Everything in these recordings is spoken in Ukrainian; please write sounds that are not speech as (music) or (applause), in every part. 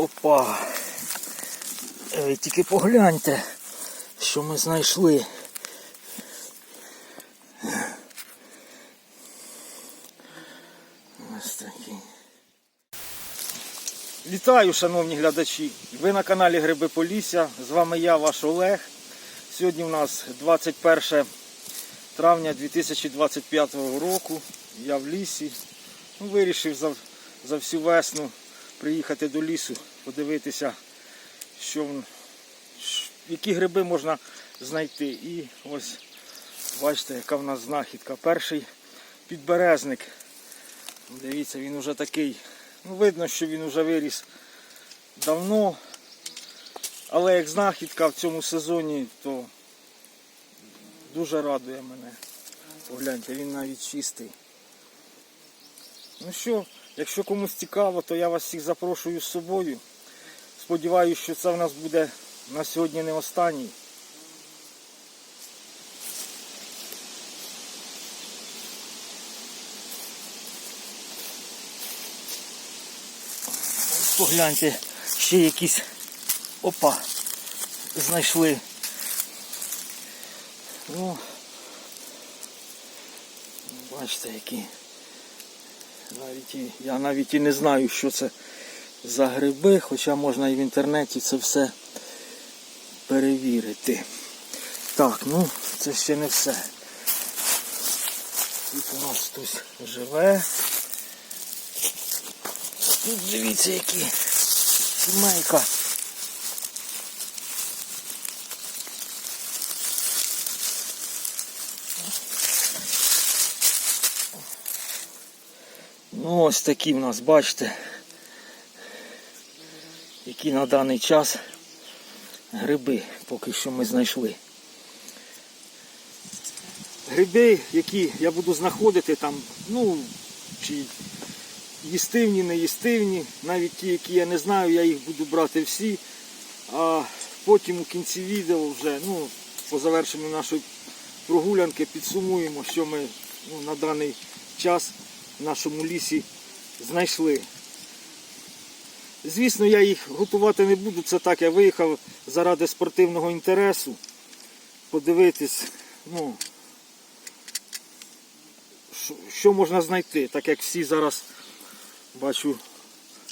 Опа. Ви тільки погляньте, що ми знайшли. Ось такі. Вітаю, шановні глядачі! Ви на каналі Гриби Полісся. З вами я, ваш Олег. Сьогодні у нас 21 травня 2025 року. Я в лісі. Ну, вирішив за, за всю весну приїхати до лісу, подивитися, що, які гриби можна знайти. І ось бачите, яка в нас знахідка. Перший підберезник. Дивіться, він уже такий. Ну, видно, що він вже виріс давно. Але як знахідка в цьому сезоні, то дуже радує мене. Погляньте, він навіть чистий. Ну що, якщо комусь цікаво, то я вас всіх запрошую з собою. Сподіваюсь, що це в нас буде на сьогодні не останній. Погляньте, ще якісь опа знайшли. Ну, бачите, які. Навіть і, я навіть і не знаю, що це за гриби, хоча можна і в інтернеті це все перевірити. Так, ну це ще не все. Тут у нас хтось живе. Тут дивіться які сімейка. Ну ось такі в нас, бачите, які на даний час гриби поки що ми знайшли. Гриби, які я буду знаходити там, ну, чи їстивні, не їстивні, навіть ті, які я не знаю, я їх буду брати всі. А потім у кінці відео вже, ну, по завершенню нашої прогулянки підсумуємо, що ми ну, на даний час нашому лісі знайшли. Звісно, я їх готувати не буду, це так, я виїхав заради спортивного інтересу. Подивитись, ну, що можна знайти, так як всі зараз бачу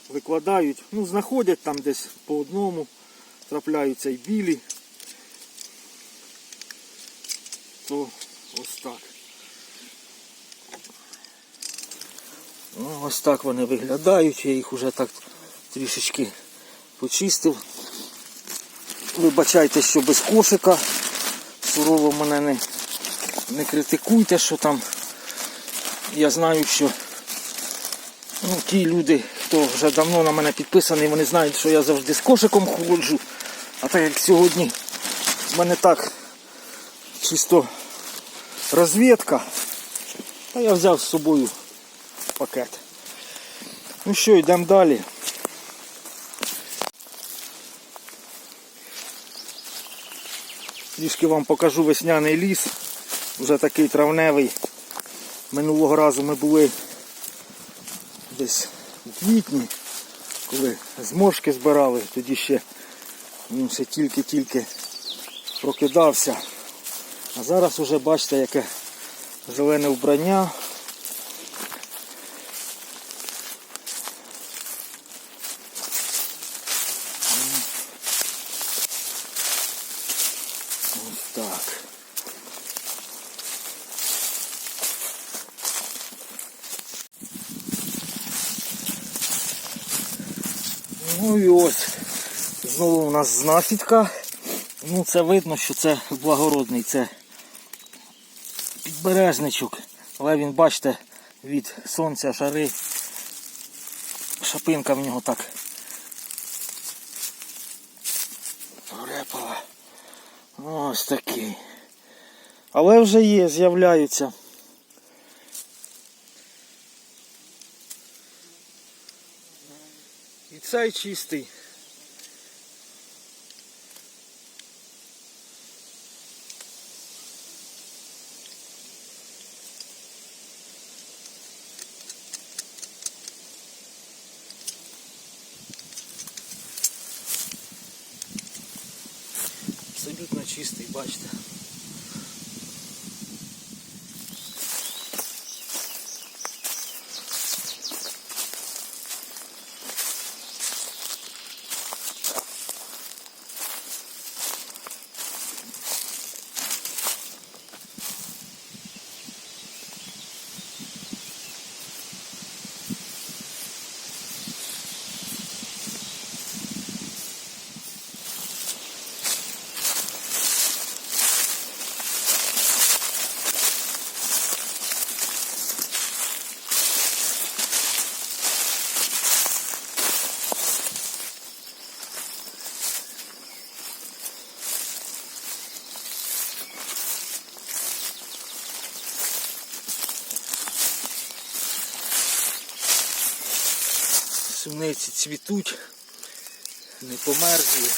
викладають. Ну, знаходять там десь по одному, трапляються і білі. То ось так. Ну, ось так вони виглядають, я їх вже так трішечки почистив. Вибачайте, що без кошика. Сурово мене не, не критикуйте, що там. Я знаю, що ну, ті люди, хто вже давно на мене підписаний, вони знають, що я завжди з кошиком ходжу. А так як сьогодні в мене так чисто розвідка, то я взяв з собою пакет. Ну що, йдемо далі. Трішки вам покажу весняний ліс. Вже такий травневий. Минулого разу ми були десь у квітні, коли зморшки збирали, тоді ще він ще тільки-тільки прокидався. А зараз уже бачите, яке зелене вбрання. Ось так. Ну і ось знову у нас знахідка. Ну це видно, що це благородний, це підбережничок. Але він, бачите, від сонця шари. Шапинка в нього так порепала. Ось такий. Але вже є, з'являються. Цей чистий. Абсолютно чистый бачите. Суниці цвітуть, не померзли.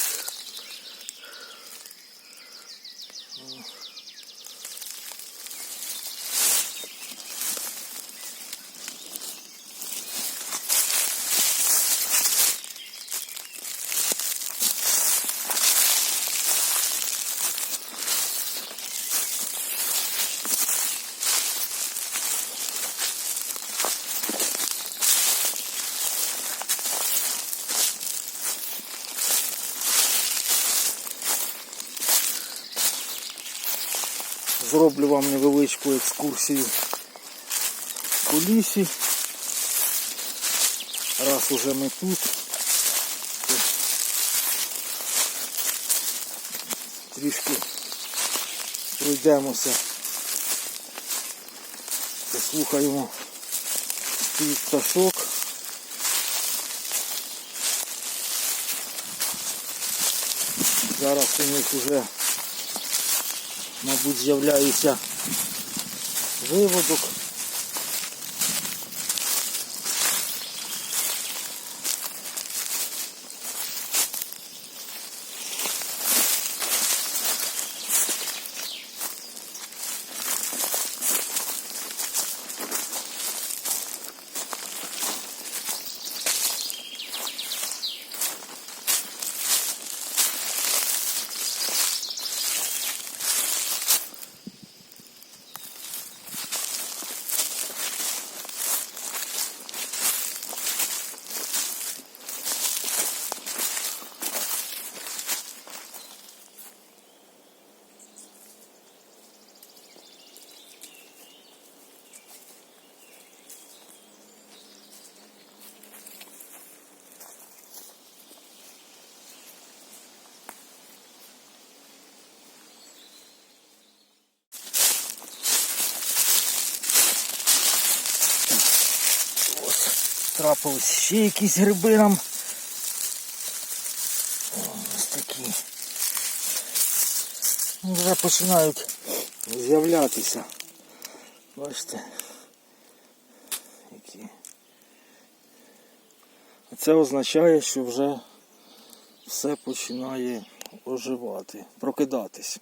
Зроблю вам невеличку екскурсію по лісі. Раз уже ми тут. Трішки пройдемося. Послухаємо спів пташок. Зараз у них вже мабуть, з'являється виводок. Трапились ще якісь гриби нам. Ось такі. Ну, Вже починають з'являтися. Бачите. Які. Це означає, що вже все починає оживати, прокидатись.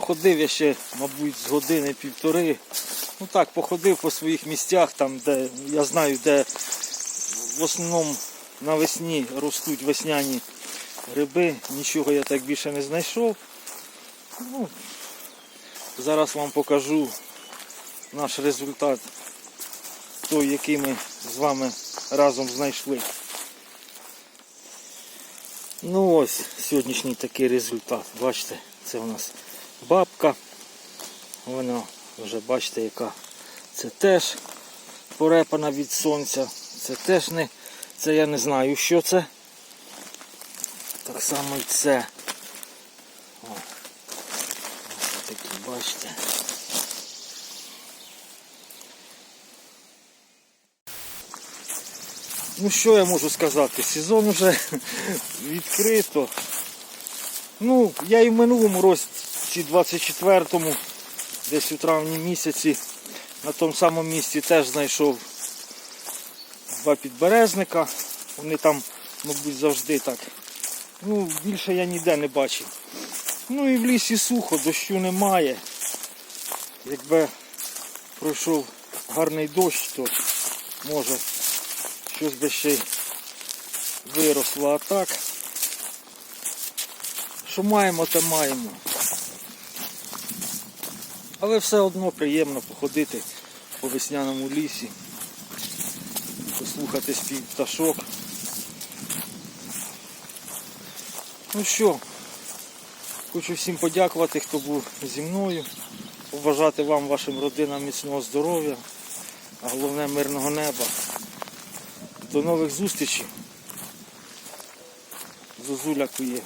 Проходив я ще, мабуть, з години півтори. Ну так, походив по своїх місцях, там, де я знаю, де в основному навесні ростуть весняні гриби. Нічого я так більше не знайшов. Ну, зараз вам покажу наш результат, той, який ми з вами разом знайшли. Ну ось сьогоднішній такий результат. Бачите, це у нас бабка. Вона вже бачите, яка це теж порепана від сонця. Це теж не, це я не знаю, що це. Так само і це. Ось такі, бачите. Ну що я можу сказати? Сезон уже (laughs) відкрито. Ну, я і в минулому році, 24-му, десь у травні місяці, на тому самому місці теж знайшов два підберезника. Вони там, мабуть, завжди так. Ну, більше я ніде не бачив. Ну і в лісі сухо, дощу немає. Якби пройшов гарний дощ, то може щось би ще й виросло. А так, що маємо, то маємо. Але все одно приємно походити по весняному лісі, послухати спів пташок. Ну що, хочу всім подякувати, хто був зі мною, побажати вам, вашим родинам міцного здоров'я, а головне мирного неба. До нових зустрічей. Зозуля кує.